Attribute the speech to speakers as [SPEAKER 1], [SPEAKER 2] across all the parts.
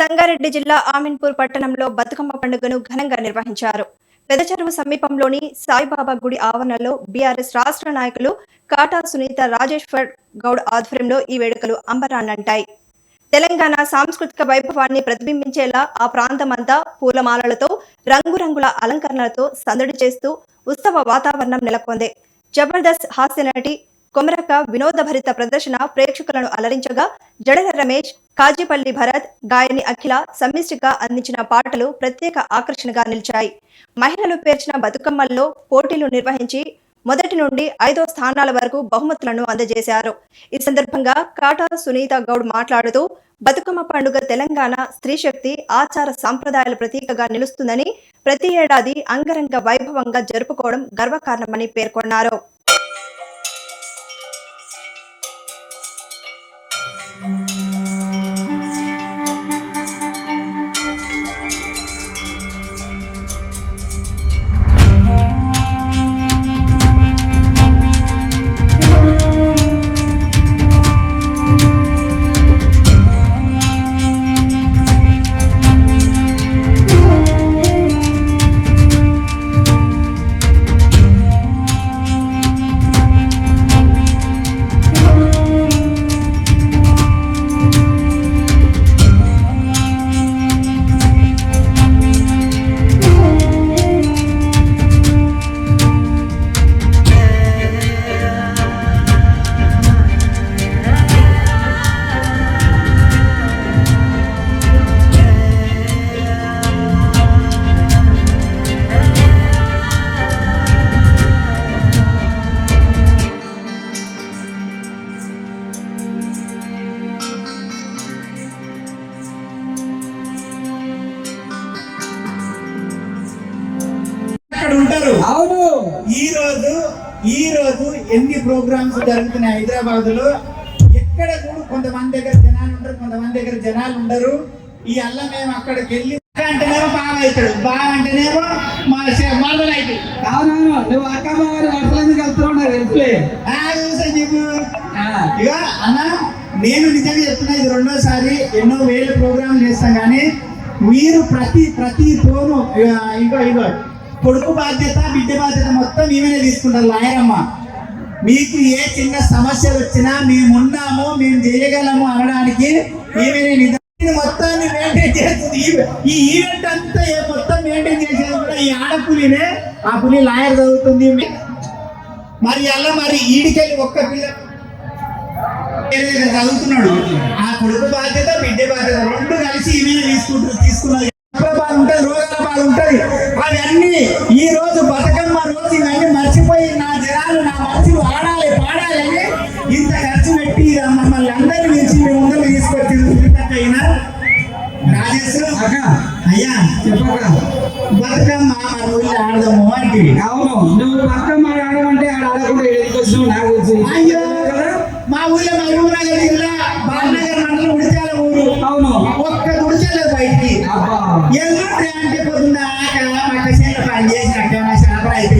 [SPEAKER 1] సంగారెడ్డి జిల్లా ఆమిన్పూర్ పట్టణంలో బతుకమ్మ పండుగను ఘనంగా నిర్వహించారు. పెదచెరువు సమీపంలోని సాయిబాబా గుడి ఆవరణలో బీఆర్ఎస్ రాష్ట్ర నాయకులు కాటా సునీత రాజేశ్వర్ గౌడ్ ఆధ్వర్యంలో ఈ వేడుకలు అంబరాన్నంటాయి. తెలంగాణ సాంస్కృతిక వైభవాన్ని ప్రతిబింబించేలా ఆ ప్రాంతమంతా పూలమాలలతో రంగురంగుల అలంకరణలతో సందడి చేస్తూ ఉత్సవ వాతావరణం నెలకొంది. జబర్దస్త్ హాస్య నటి కొమరక వినోదభరిత ప్రదర్శన ప్రేక్షకులను అలరించగా జడల రమేష్ కాజీపల్లి భరత్ గాయని అఖిల సమ్మిష్టిగా అందించిన పాటలు ప్రత్యేక ఆకర్షణగా నిలిచాయి. మహిళలు పేర్చిన బతుకమ్మల్లో పోటీలు నిర్వహించి మొదటి నుండి ఐదో స్థానాల వరకు బహుమతులను అందజేశారు. ఈ సందర్భంగా కాటా సునీత గౌడ్ మాట్లాడుతూ బతుకమ్మ పండుగ తెలంగాణ స్త్రీ శక్తి ఆచార సాంప్రదాయాల ప్రతీకగా నిలుస్తుందని ప్రతి ఏడాది అంగరంగ వైభవంగా జరుపుకోవడం గర్వకారణమని పేర్కొన్నారు.
[SPEAKER 2] ఈ రోజు ఈ రోజు ఎన్ని ప్రోగ్రామ్స్ జరుగుతున్నాయి హైదరాబాద్లో ఎక్కడ కూడా కొంతమంది దగ్గర జనాలు ఉంటారు కొంతమంది దగ్గర జనాలు ఉండరు. ఈ అల్ల మేము అక్కడికి వెళ్ళి అంటేనేమో బాగా అవుతాడు. బాగా అంటేనేమో మా మరదలు అవుతాడు.
[SPEAKER 3] అవునవును. నువ్వు అక్క బాగా వర్షాలను కలుస్తున్నావు నాకు
[SPEAKER 2] చెప్పు.
[SPEAKER 3] ఆ,
[SPEAKER 2] ఇక అన్న నేను నిజంగా చెప్తున్నా ఇది రెండోసారి ఎన్నో వేల ప్రోగ్రాంలు చేస్తాం కానీ మీరు ప్రతి ప్రతి ఫోను ఇక ఇగో ఇగో కొడుకు బాధ్యత బిడ్డ బాధ్యత మొత్తం మేమే తీసుకుంటారు లాయరమ్మ. మీకు ఏ చిన్న సమస్యలు వచ్చినా మేము ఉన్నాము మేము చేయగలము అనడానికి ఈమెనే నిజాన్ని మొత్తాన్ని మెయింటైన్ చేస్తుంది. ఈ- ఈవెంట్ అంతా ఏ మొత్తం మెయింటైన్ చేసేది కూడా ఈ ఆడపులినే ఆ పులి లాయర్ చదువుతుంది. మరి అలా మరి ఈడికెళ్ళి ఒక్క పిల్ల ఏదైతే చదువుతున్నాడు. ఆ కొడుకు బాధ్యత బిడ్డ బాధ్యత రెండు కలిసి ఈమె తీసుకుంటారు తీసుకున్నది. అప్పుల ఉంటుంది రోగాల బాధ ఉంటుంది. అవన్నీ ఈ రోజు బతుకమ్మ రోజు ఇవన్నీ మర్చిపోయి నా జనాలు నా మనుషులు ఆడాలి పాడాలి అని ఇంత ఖర్చు పెట్టి మమ్మల్ని అందరినీ మించి మీ ముందర తీసుకొచ్చి అయినా రాజేష్
[SPEAKER 3] అక్క.
[SPEAKER 2] అయ్యా
[SPEAKER 3] చెప్పక్క.
[SPEAKER 2] బతుకమ్మ మన ఊళ్ళో ఆడదాము అంటే.
[SPEAKER 3] అవును. నువ్వు బతుకమ్మ ఆడమంటే ఆడ ఆడకుండా వచ్చినావు నాకు
[SPEAKER 2] అయ్యో? మా ఊళ్ళో మహబూబ్నగర్ జిల్లా బాలనగర్ మండలం ఉడిచాల ఊరు.
[SPEAKER 3] అవును.
[SPEAKER 2] ఒక్క ఉడిచలేదు బయటికి. ఎందుకు అంటే పొద్దున్న మాకు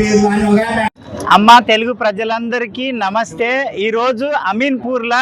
[SPEAKER 2] శాతం అయితే లేదు అని ఒక
[SPEAKER 4] అమ్మ తెలుగు ప్రజలందరికీ నమస్తే. ఈరోజు అమీన్పూర్లో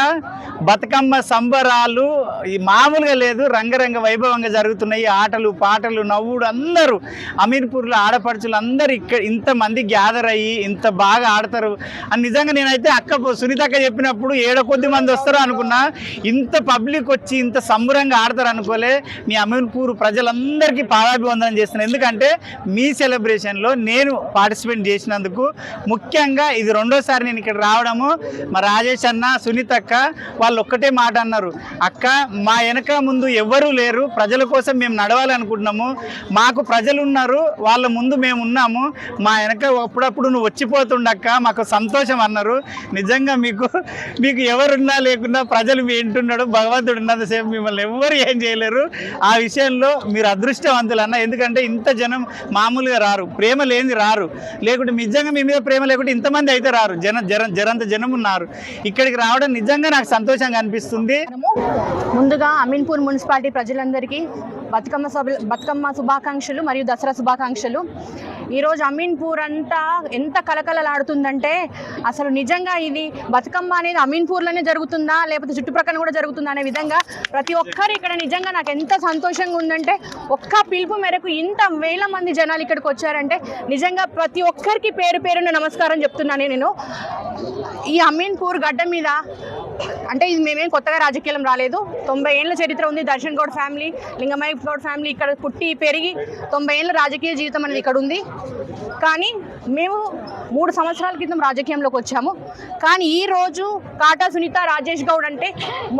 [SPEAKER 4] బతుకమ్మ సంబరాలు ఈ మామూలుగా లేదు రంగరంగ వైభవంగా జరుగుతున్నాయి. ఆటలు పాటలు నవ్వుడు అందరూ అమీన్పూర్లో ఆడపడుచులు అందరూ ఇక్కడ ఇంతమంది గ్యాదర్ అయ్యి ఇంత బాగా ఆడతారు. అని నిజంగా నేనైతే అక్క సునీతక్క చెప్పినప్పుడు ఏడ కొద్ది మంది వస్తారో అనుకున్నా ఇంత పబ్లిక్ వచ్చి ఇంత సంబరంగా ఆడతారు అనుకోలే. మీ అమీన్పూర్ ప్రజలందరికీ పాదాభివందనం చేస్తున్నాను ఎందుకంటే మీ సెలబ్రేషన్లో నేను పార్టిసిపేట్ చేసినందుకు ముఖ్యంగా ఇది రెండోసారి నేను ఇక్కడ రావడము. మా రాజేష్ అన్న సునీత అక్క వాళ్ళు ఒక్కటే మాట అన్నారు. అక్క మా వెనక ముందు ఎవ్వరూ లేరు. ప్రజల కోసం మేము నడవాలనుకుంటున్నాము. మాకు ప్రజలు ఉన్నారు. వాళ్ళ ముందు మేము ఉన్నాము. మా వెనక అప్పుడప్పుడు నువ్వు వచ్చిపోతుండక్క మాకు సంతోషం అన్నారు. నిజంగా మీకు మీకు ఎవరున్నా లేకున్నా ప్రజలు మీ ఇంటున్నాడు భగవంతుడు ఉన్నంతసేపు మిమ్మల్ని ఎవ్వరు ఏం చేయలేరు. ఆ విషయంలో మీరు అదృష్టవంతులు అన్న. ఎందుకంటే ఇంత జనం మామూలుగా రారు. ప్రేమ లేని రారు. లేకుంటే నిజంగా మీ మీద ప్రేమ లేకుంటే ఇంతమంది అయితే రారు. జన జర జరంత జనం ఉన్నారు. ఇక్కడికి రావడం నిజంగా నాకు సంతోషంగా అనిపిస్తుంది.
[SPEAKER 5] ముందుగా అమీన్పూర్ మున్సిపాలిటీ ప్రజలందరికీ బతుకమ్మ సభ బతుకమ్మ శుభాకాంక్షలు మరియు దసరా శుభాకాంక్షలు. ఈరోజు అమీన్పూర్ అంతా ఎంత కలకలలాడుతుందంటే అసలు నిజంగా ఇది బతుకమ్మ అనేది అమీన్పూర్లోనే జరుగుతుందా లేకపోతే చుట్టుప్రక్కల కూడా జరుగుతుందా అనే విధంగా ప్రతి ఒక్కరు ఇక్కడ నిజంగా నాకు ఎంత సంతోషంగా ఉందంటే ఒక్క పిలుపు మేరకు ఇంత వేల మంది జనాలు ఇక్కడికి వచ్చారంటే నిజంగా ప్రతి ఒక్కరికి పేరు పేరున నమస్కారం. చెప్తున్నాను నేను. ఈ అమీన్పూర్ గడ్డ మీద అంటే ఇది మేమేం కొత్తగా రాజకీయం రాలేదు. తొంభై ఏళ్ళ చరిత్ర ఉంది దర్శన్ గౌడ్ ఫ్యామిలీ లింగమయ్య గౌడ్ ఫ్యామిలీ ఇక్కడ పుట్టి పెరిగి తొంభై ఏళ్ళ రాజకీయ జీవితం అనేది ఇక్కడ ఉంది. కానీ మేము మూడు సంవత్సరాల క్రితం రాజకీయంలోకి వచ్చాము. కానీ ఈ రోజు కాటా సునీత రాజేష్ గౌడ్ అంటే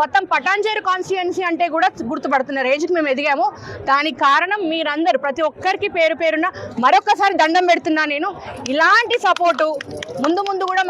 [SPEAKER 5] మొత్తం పటాంజేరు కాన్స్టిట్యుయెన్సీ అంటే కూడా గుర్తుపడుతున్న రేంజ్కి మేము ఎదిగాము. దానికి కారణం మీరందరూ ప్రతి ఒక్కరికి పేరు పేరున మరొకసారి దండం పెడుతున్నా నేను. ఇలాంటి సపోర్టు ముందు ముందు కూడా